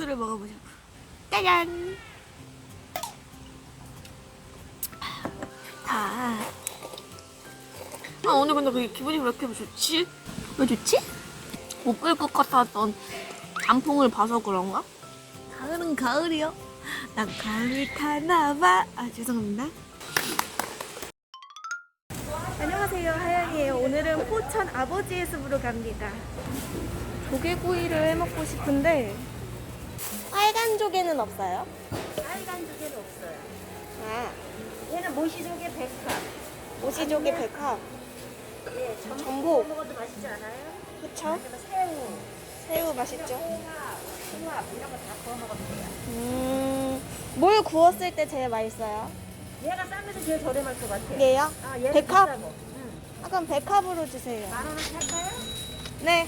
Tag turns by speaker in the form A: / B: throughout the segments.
A: 고수를 먹어보자. 짜잔. 다. 아 오늘 근데 그 기분이 왜 이렇게 좋지? 왜 좋지? 못 끌 것 같았던 단풍을 봐서 그런가? 가을은 가을이요. 난 가을을 타나봐. 아 죄송합니다. 안녕하세요 하연이에요. 오늘은 포천 아버지 의 숲으로 갑니다. 조개구이를 해 먹고 싶은데 빨간 조개는 없어요?
B: 빨간 조개는 없어요.
A: 아
B: 얘는 모시조개 백합.
A: 오시조개 백합
B: 예, 전복
A: 전복.
B: 먹어도 맛있지 않아요?
A: 그쵸?
B: 그다음에 새우,
A: 새우 맛있죠?
B: 홍합, 홍합 이런 거 다 구워 먹어도 돼요.
A: 음 뭘 구웠을 때 제일 맛있어요?
B: 얘가 쌈에서 제일 저렴할 것 같아요.
A: 얘요?
B: 아, 얘는
A: 백합? 아 그럼 백합으로 주세요.
B: 만 원은 할까요?
A: 네.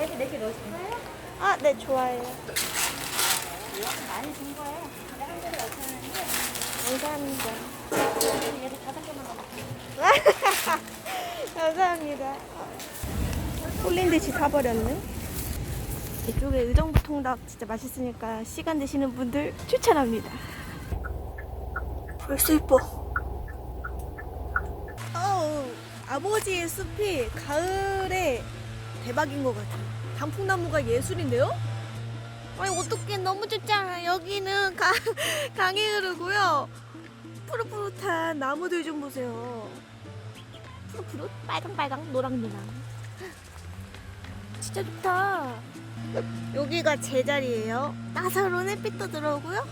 B: 얘도 몇개 넣으실까요?
A: 아 네 좋아요.
B: 많이 준 거예요. 내가 한 개를 5천 원인데
A: 감사합니다.
B: 얘도 다섯 개만 넣어볼게요.
A: 감사합니다. 홀린 듯이 사버렸네. 이쪽에 의정부 통닭 진짜 맛있으니까 시간 되시는 분들 추천합니다. 벌써 이뻐. 어우, 아버지의 숲이 가을에 대박인 것 같아요. 단풍나무가 예술인데요? 아니 어떻게 너무 좋잖아. 여기는 가, 강이 흐르고요. 푸릇푸릇한 나무들 좀 보세요. 푸릇푸릇 빨강빨강 노랑노랑 진짜 좋다 여기가 제 자리예요 따사로운 햇빛도 들어오고요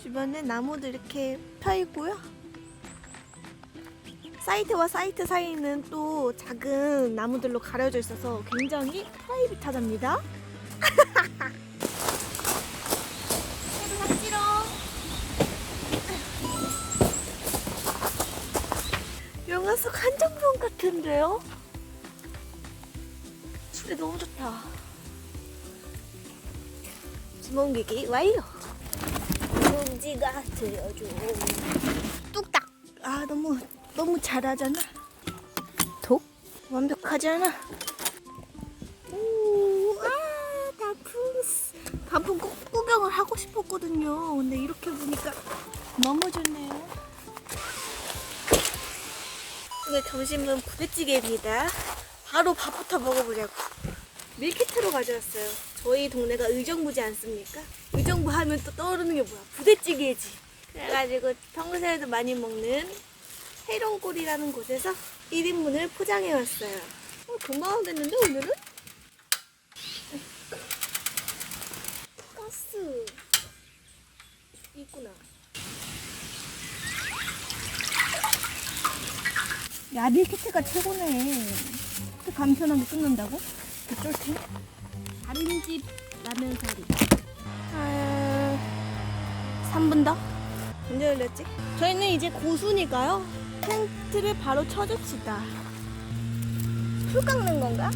A: 주변에 나무들 이렇게 펴 있고요 사이트와 사이트 사이는 또 작은 나무들로 가려져 있어서 굉장히 프라이빗하답니다 새로 샀지롱 영화 속 한정판 같은데요? 소리 너무 좋다. 주몽기기 완료. 공지가 들려줘. 뚝딱. 아 너무 너무 잘하잖아. 독 완벽하잖아. 오, 아 단풍 단풍 꼭 구경을 하고 싶었거든요. 근데 이렇게 보니까 너무 좋네요. 오늘 점심은 부대찌개입니다. 바로 밥부터 먹어보자고. 밀키트로 가져왔어요. 저희 동네가 의정부지 않습니까? 의정부 하면 또 떠오르는 게 뭐야? 부대찌개지. 그래가지고 평소에도 많이 먹는 해롱골이라는 곳에서 1인분을 포장해왔어요. 어, 금방 됐는데 오늘은? 가스 있구나. 야 밀키트가 최고네. 이렇게 간편하게 끝난다고? 개쫄티? 다른 집 라면 사리. 아, 3분 더? 언제 열렸지? 저희는 이제 고수니까요. 텐트를 바로 쳐줍시다. 풀 깎는 건가?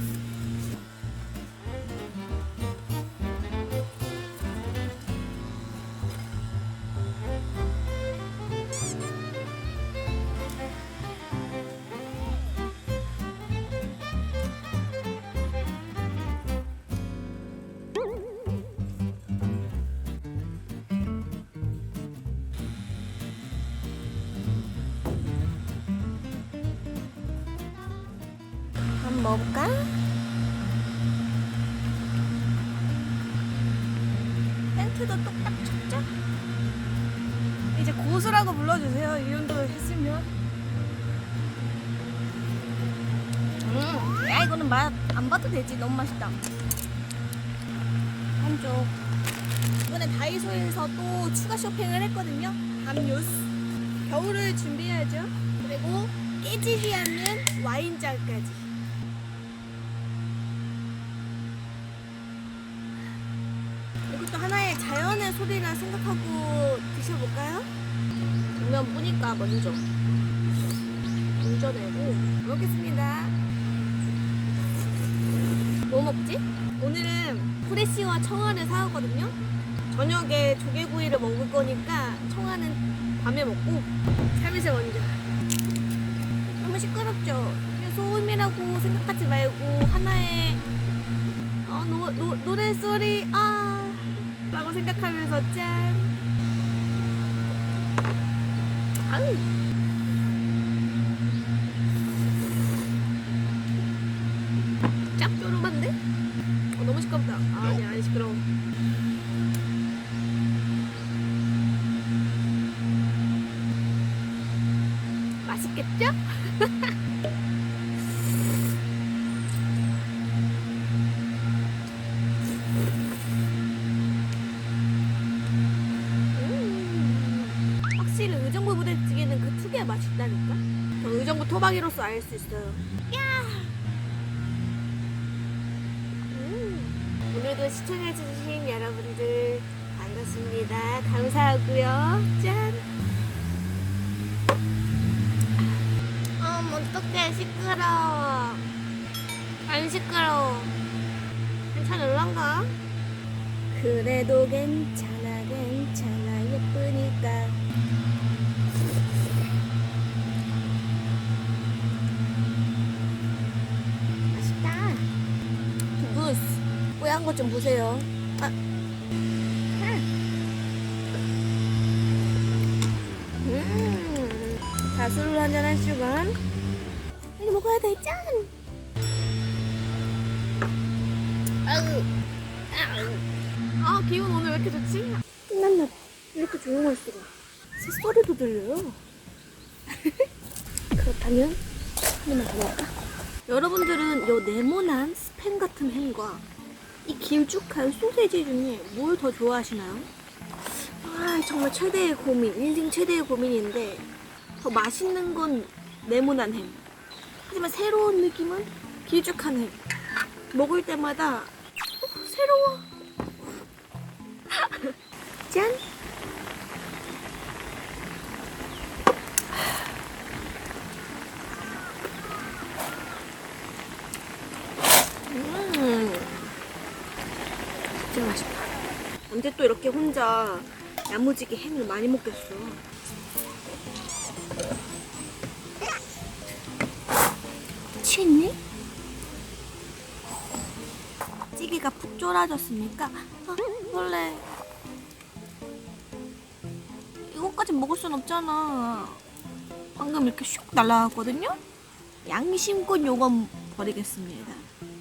A: 먹어볼까? 텐트도 똑딱 쳤죠? 이제 고수라고 불러주세요. 이 정도 했으면. 음, 야 이거는 맛 안 봐도 되지. 너무 맛있다. 한쪽. 이번에 다이소에서 또 추가 쇼핑을 했거든요. 밤뉴스. 겨울을 준비해야죠. 그리고 깨지지 않는 와인잔까지. 소리라 생각하고 드셔볼까요? 정면 보니까 먼저 운전하고 먹겠습니다. 뭐 먹지? 오늘은 프레쉬와 청아를 사왔거든요. 저녁에 조개구이를 먹을 거니까 청아는 밤에 먹고 참이슬 먼저. 너무 시끄럽죠? 이 소음이라고 생각하지 말고 하나의 어, 노, 노, 노래 소리 아 생각하면서 짠. 아유 짭조름한데? 어, 너무 시끄럽다. 아, 아니 아니 시끄러워. 맛있겠죠? 부대찌개는 그 특유의 맛이 있다니까? 저 의정부 토박이로서 알 수 있어요. 야! 음. 오늘도 시청해주신 여러분들 반갑습니다. 감사하고요. 짠! 어, 어떡해. 시끄러워. 안 시끄러워. 괜찮을란가? 그래도 괜찮 뽀얀 것 좀 보세요 아. 음. 자수를 한잔 한 시간 빨리 먹어야 돼 짠! 아우 아 기운 오늘 왜 이렇게 좋지? 끝났나 이렇게 조용할 수가 새소리도 들려요 그렇다면 하나만 더 먹을까? 여러분들은 요 네모난 스팸 같은 햄과 이 길쭉한 소세지 중에 뭘 더 좋아하시나요? 아 정말 최대의 고민 인생 최대의 고민인데 더 맛있는 건 네모난 햄 하지만 새로운 느낌은 길쭉한 햄 먹을 때마다 어, 새로워 짠! 음, 진짜 맛있다. 언제 또 이렇게 혼자 야무지게 햄을 많이 먹겠어. 취했니? 찌개가 푹 졸아졌습니까? 아, 원래 이것까지 먹을 순 없잖아. 방금 이렇게 슉 날라갔거든요? 양심껏 요건 버리겠습니다.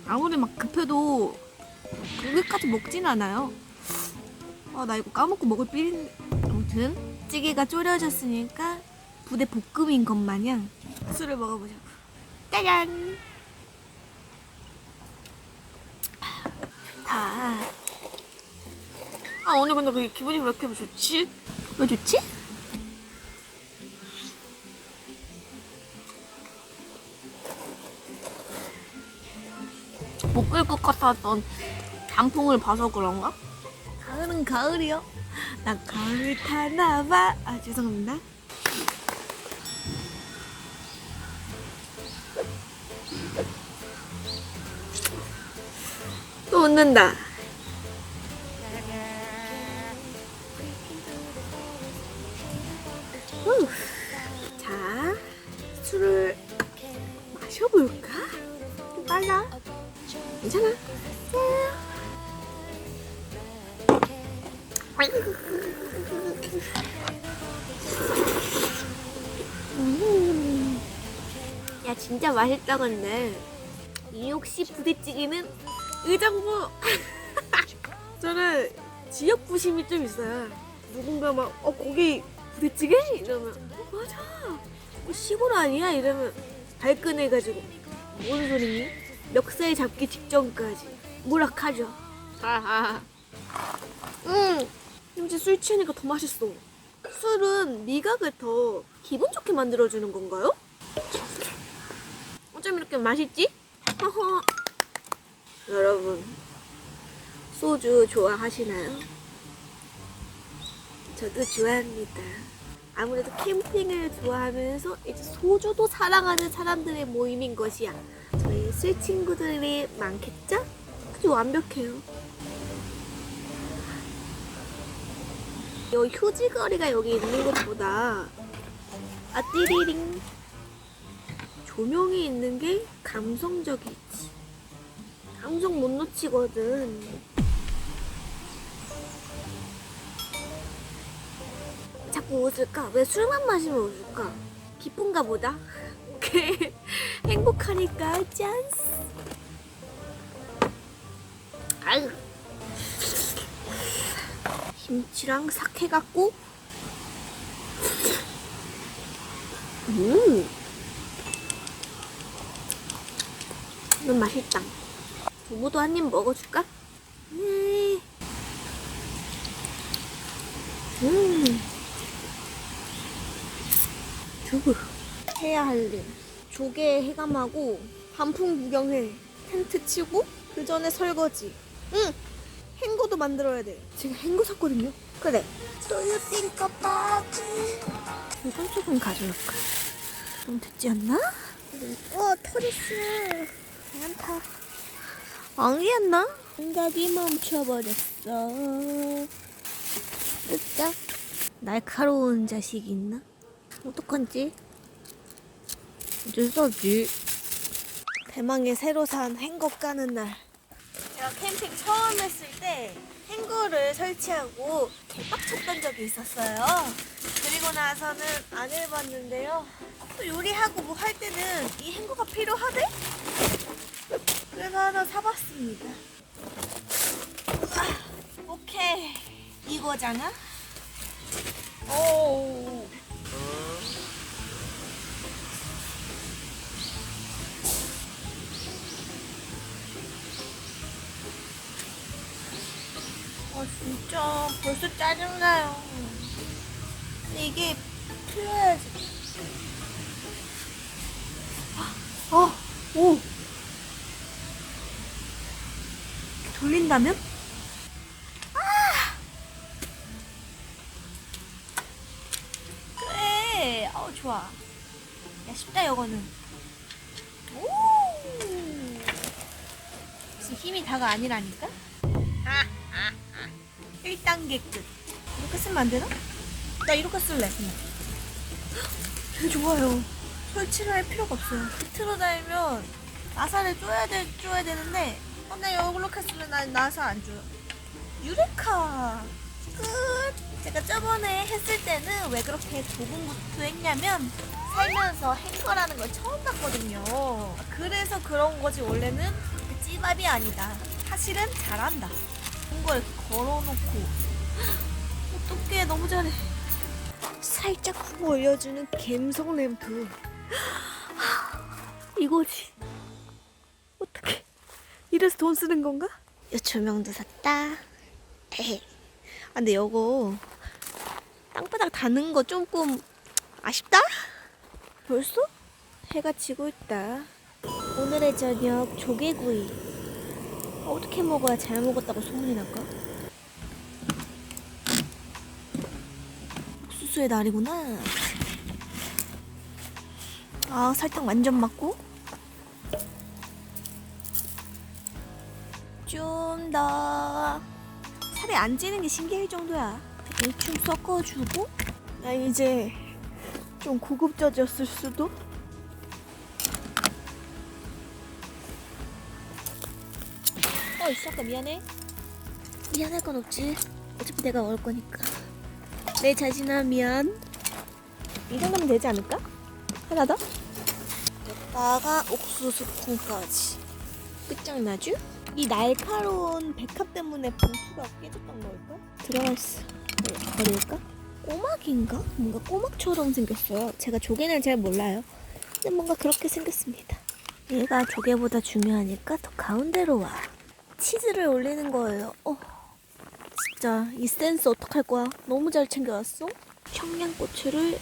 A: 아무리 막 급해도 그게까지 먹진 않아요. 아, 나 이거 까먹고 먹을 삘인데. 아무튼, 찌개가 졸여졌으니까 부대 볶음인 것 마냥 술을 먹어보자고. 짜잔! 다. 아, 오늘 근데 그 기분이 왜 이렇게 좋지? 왜 좋지? 못끌것 같았던 단풍을 봐서 그런가? 가을은 가을이요. 나 가을 타나봐. 아 죄송합니다. 또 웃는다. 후. 자, 술을 마셔볼까? 좀 빨라. 괜찮아. 음. 야 진짜 맛있다 근데. 이 역시 부대찌개는 의정부. 저는 지역 부심이 좀 있어요. 누군가 막어 거기 부대찌개? 이러면 어, 맞아. 어, 시골 아니야? 이러면 발끈해가지고 뭔 소리니? 멱살 잡기 직전까지. 무락하죠. 하하. 음 이제 술 취하니까 더 맛있어 술은 미각을 더 기분 좋게 만들어주는 건가요? 어쩜 이렇게 맛있지? 여러분, 소주 좋아하시나요? 저도 좋아합니다. 아무래도 캠핑을 좋아하면서 이제 소주도 사랑하는 사람들의 모임인 것이야. 저희 술 친구들이 많겠죠? 아주 완벽해요. 이 휴지거리가 여기 있는 것보다 아 띠리링 조명이 있는 게 감성적이지. 감성 못 놓치거든. 자꾸 웃을까? 왜 술만 마시면 웃을까? 기쁜가 보다. 오케이. 행복하니까 짠스. 아유. 김치랑 삭 해갖고. 음. 이건 맛있다. 두부도 한 입 먹어줄까? 네. 음. 두부. 해야 할 일. 조개 해감하고 단풍 구경해. 텐트 치고 그 전에 설거지. 응. 헹궈도 만들어야 돼. 제가 헹궈 샀거든요. 그래. Do you think about it? 이건 조금 가져올까? 좀 됐지 않나? 어, 털 있어. 괜찮다. 앙이었나? 생각이 멈춰버렸어. 진짜 날카로운 자식이 있나? 어떡한지? 어쩔 수 없지. 대망의 새로 산 행거 까는 날. 제가 캠핑 처음 했을 때 행거를 설치하고 개빡쳤던 적이 있었어요. 그리고 나서는 안 해봤는데요. 또 요리하고 뭐 할 때는 이 행거가 필요하대? 그래서 하나 사봤습니다. 아, 오케이. 이거잖아? 오. 아 진짜 벌써 짜증나요. 근데 이게 풀려야지. 아, 오. 돌린다면? 아! 그래. 어 좋아. 야 쉽다 이거는. 오. 무슨 힘이 다가 아니라니까? 1단계 끝. 이렇게 쓰면 안 되나? 나 이렇게 쓸래. 되게 좋아요. 설치를 할 필요가 없어요. 틀어 달면 나사를 쪼야 돼, 쪼야 되는데, 어, 나 이렇게 쓰면 난 나사 안 줘요. 유레카! 끝! 제가 저번에 했을 때는 왜 그렇게 좁은 것도 했냐면, 살면서 행거라는 걸 처음 봤거든요. 그래서 그런 거지, 원래는 찌밥이 아니다. 사실은 잘한다. 이걸 걸어놓고 어떡해 너무 잘해 살짝 후 올려주는 갬성 램프 이거지 어떡해 이래서 돈 쓰는 건가? 이 조명도 샀다 에헤. 아 근데 이거 땅바닥 닿는 거 조금 아쉽다? 벌써? 해가 지고 있다 오늘의 저녁 조개구이 어떻게 먹어야 잘 먹었다고 소문이 날까? 옥수수의 날이구나. 아, 설탕 완전 맞고. 좀 더. 살이 안 찌는 게 신기할 정도야. 대충 섞어주고. 나 이제 좀 고급져졌을 수도? 어, 이 아까 미안해. 미안할 건 없지. 어차피 내가 먹을 거니까. 내 미안. 이 정도면 되지 않을까? 하나 더? 여기다가 옥수수 콩까지. 끝장나죠? 이 날카로운 백합 때문에 봉투가 깨졌던 걸까? 들어가 있어. 네, 버릴까? 꼬막인가? 뭔가 꼬막처럼 생겼어요. 제가 조개는 잘 몰라요. 근데 뭔가 그렇게 생겼습니다. 얘가 조개보다 중요하니까 더 가운데로 와. 치즈를 올리는 거예요. 어, 진짜 이 센스 어떡할 거야? 너무 잘 챙겨왔어. 청양고추를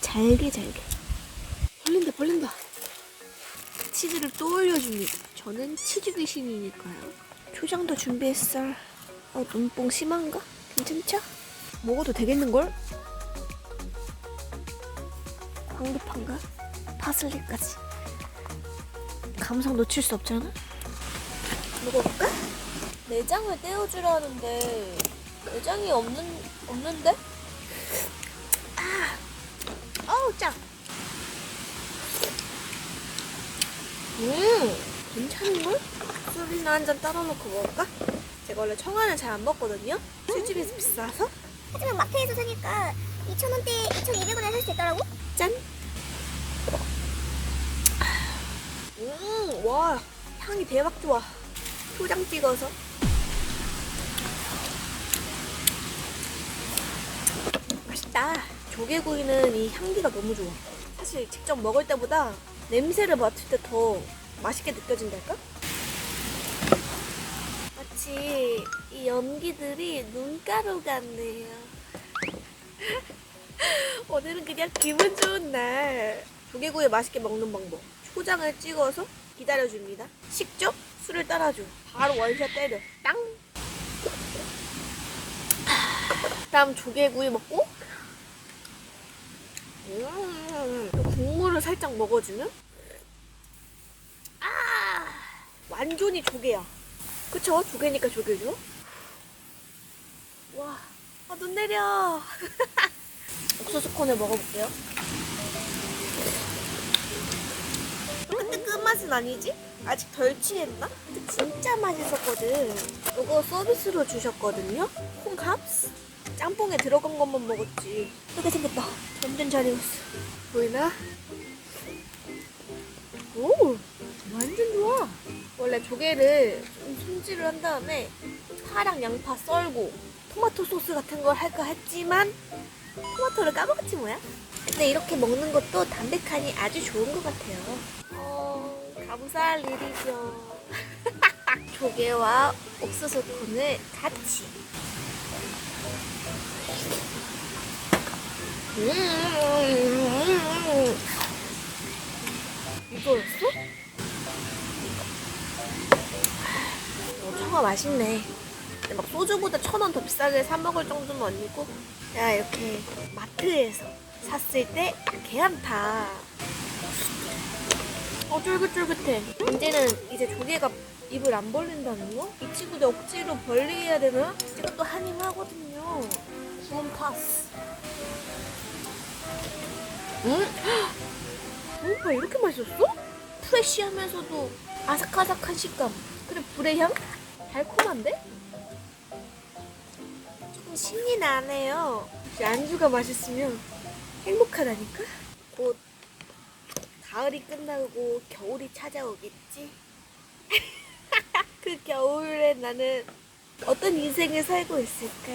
A: 잘게 잘게. 벌린다 벌린다. 치즈를 또 올려줍니다. 저는 치즈 귀신이니까요. 초장도 준비했어. 어, 눈뽕 심한가? 괜찮죠? 먹어도 되겠는걸? 황급한가? 파슬리까지. 감성 놓칠 수 없잖아? 먹어볼까? 내장을 떼어주라는데 내장이 없는 없는데? 아, 어우 짱. 음, 괜찮은걸? 술이나 한 잔 따라 놓고 먹을까? 제가 원래 청아는 잘 안 먹거든요. 술집에서 비싸서.
B: 하지만 마트에서 사니까 2,000원대 2,200원에 살 수 있더라고.
A: 짠. 음, 와, 향이 대박 좋아. 초장 찍어서. 맛있다. 조개구이는 이 향기가 너무 좋아. 사실 직접 먹을 때보다 냄새를 맡을 때 더 맛있게 느껴진달까? 마치 이 연기들이 눈가루 같네요. 오늘은 그냥 기분 좋은 날. 조개구이 맛있게 먹는 방법. 초장을 찍어서 기다려줍니다. 식죠? 술을 따라줘. 바로 원샷 때려. 땅! 다음 조개구이 먹고 음, 국물을 살짝 먹어주면 아 완전히 조개야. 그쵸? 조개니까 조개죠? 와, 아, 눈 내려. 옥수수 콘을 먹어볼게요. 근데 끝맛은 아니지? 아직 덜 취했나? 진짜 맛있었거든. 이거 서비스로 주셨거든요. 콩캅스. 짬뽕에 들어간 것만 먹었지. 이렇게 생겼다. 완전 잘 익었어. 보이나? 오, 완전 좋아. 원래 조개를 좀 손질을 한 다음에 파랑 양파 썰고 토마토 소스 같은 걸 할까 했지만 토마토를 까먹었지 뭐야? 근데 이렇게 먹는 것도 담백하니 아주 좋은 것 같아요. 어, 감사할 일이죠. 조개와 옥수수 콘을 같이. 음, 이거였어? 어, 청아 맛있네. 막 소주보다 천 원 더 비싸게 사 먹을 정도는 아니고, 야 이렇게 마트에서 샀을 때 개한타. 어 쫄깃쫄깃해. 이제는 이제 조개가 입을 안 벌린다는 거? 이 친구들 억지로 벌리게 해야 되나? 제가 또 한입 하거든요. 구운 파스. 음? 구운파 이렇게 맛있었어? 프레쉬하면서도 아삭아삭한 식감. 그리고 불의 향? 달콤한데? 조금 신이 나네요. 안주가 맛있으면 행복하다니까? 곧 가을이 끝나고 겨울이 찾아오겠지? 그 겨울에 나는 어떤 인생을 살고 있을까?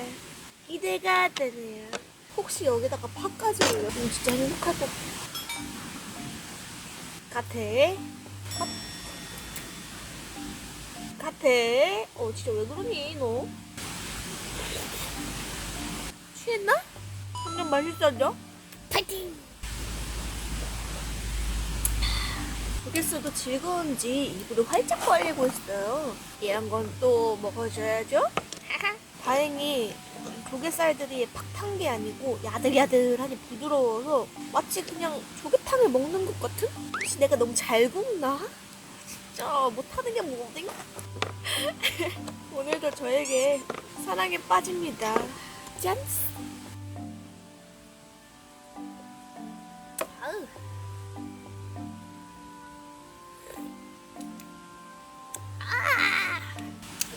A: 기대가 되네요. 혹시 여기다가 파까지 올려? 그럼 진짜 행복할 것 같아. 컷. 같아. 어, 진짜 왜 그러니, 너? 취했나? 점점 맛있어져? 파이팅! 조개수도 즐거운지 입으로 활짝 벌리고 있어요. 이런 건 또 먹어줘야죠? 다행히 조개살들이 팍 탄 게 아니고 야들야들하니 부드러워서 마치 그냥 조개탕을 먹는 것 같은? 혹시 내가 너무 잘 굽나? 진짜 못하는 게 뭐지? 오늘도 저에게 사랑에 빠집니다. 짠! 아우.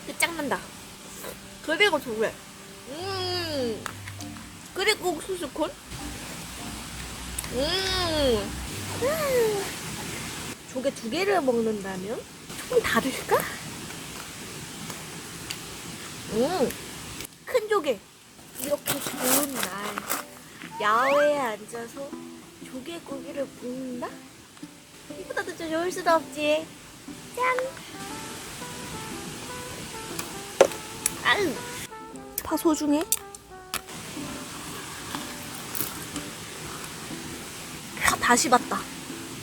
A: 끝장난다. 그리고 조개. 음. 그리고 옥수수 콘. 음. 음. 조개 두 개를 먹는다면 조금 다를까? 음. 큰 조개. 이렇게 좋은 날 야외에 앉아서 조개 고기를 굽는다? 이보다 더 좋을 수도 없지. 짠. 아유, 파 소중해. 파 다시 봤다.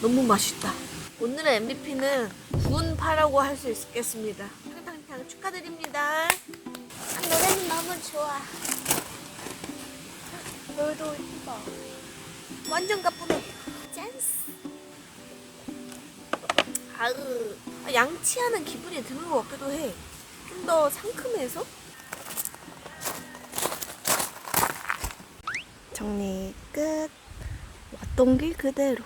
A: 너무 맛있다. 오늘의 MVP는 구운 파라고 할 수 있겠습니다. 탕탕탕 축하드립니다. 아, 노래는 너무 좋아. 별도 이뻐. 완전 가쁘네. 짠스. 아으, 아, 양치하는 기분이 드는 것 같기도 해. 좀 더 상큼해서? 정리 끝. 왔던 길 그대로.